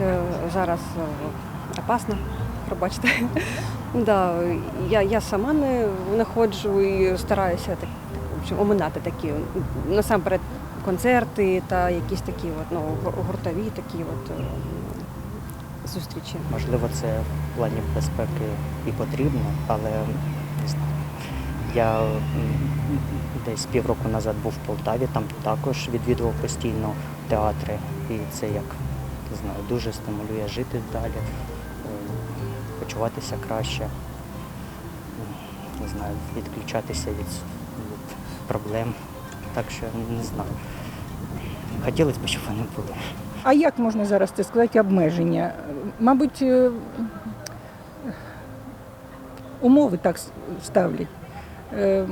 е, зараз е, опасно, пробачте. Да, я, я сама не, не ходжу і стараюся так, в оминати такі насамперед концерти та якісь такі от, ну, гуртові такі от, е, зустрічі. Можливо, це в плані безпеки і потрібно, але не знаю. Я десь півроку назад був в Полтаві, там також відвідував постійно театри, і це як не знаю, дуже стимулює жити далі, е, почуватися краще, не знаю, відключатися від, від проблем. Так що не знаю. Хотілося б, щоб вони були. А як можна зараз це сказати обмеження? Мабуть, е, умови так ставлять. Е,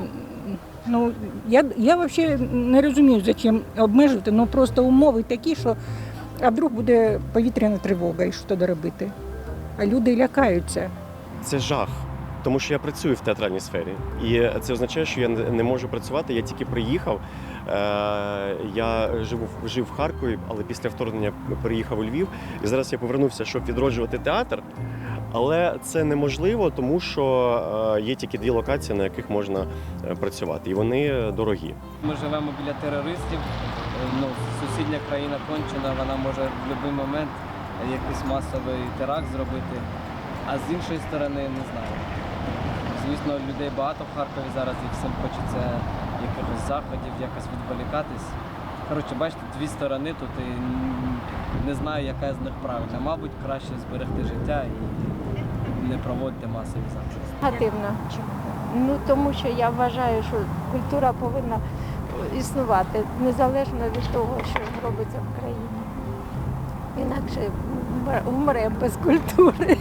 Ну, я, я взагалі не розумію, зачем обмежувати, ну просто умови такі, що а вдруг буде повітряна тривога і що тоді робити? А люди лякаються. це жах. Тому що я працюю в театральній сфері, і це означає, що я не можу працювати. Я тільки приїхав. Е, я живу в- жив в Харкові, але після вторгнення переїхав у Львів. І зараз я повернувся, щоб відроджувати театр. Але це неможливо, тому що е, є тільки дві локації, на яких можна е, працювати, і вони дорогі. Ми живемо біля терористів. Ну, сусідня країна кончена, вона може в будь-який момент якийсь масовий теракт зробити. А з іншої сторони, не знаю. Звісно, людей багато в Харкові зараз і всім хочеться якихось заходів, якось відволікатись. Коротше, бачите, дві сторони тут і не знаю, яка з них правильна. Мабуть, краще зберегти життя і не проводити масові заходи. Негативно. Ну тому що я вважаю, що культура повинна існувати незалежно від того, що робиться в країні. Інакше вмре- без культури.